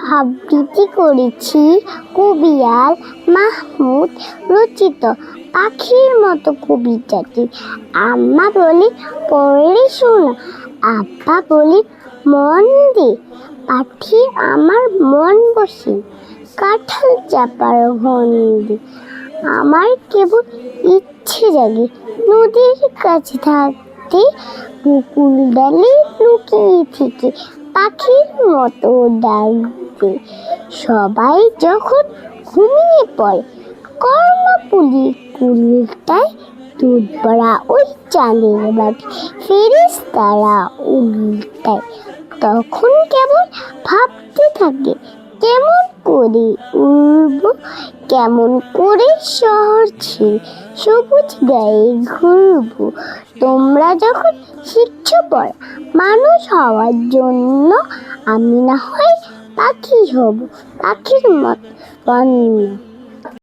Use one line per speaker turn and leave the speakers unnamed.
আবৃত্তি করেছি কবিয়াল মাহমুদ রচিত পাখির মতো কবিতাটি। আম্মা বলি, পড়ে শোনো। আব্বা বলি, মন দে। পাখি আমার মন বসে। কাঁঠাল চাপার গন্ধে আমার কেবল ইচ্ছে জাগে। নদীর কাছে থাকতে বকুল ডালে লুকিয়ে থেকে পাখির মতো ডাকবে সবাই যখন ঘুমিয়ে পড়ে কর্ণপুলি কুলটায় দুধ ভরা ওই চালের বাটি ফেরিস তারা উল্টায়। তখন কেবল ভাবতে থাকে, কেমন করে উড়ব, কেমন করে শহর ছেড়ে সবুজ গায়ে ঘুরব। তোমরা যখন শিখছো পড়া, মানুষ হওয়ার জন্য আমি না হয় পাখি হব পাখির মত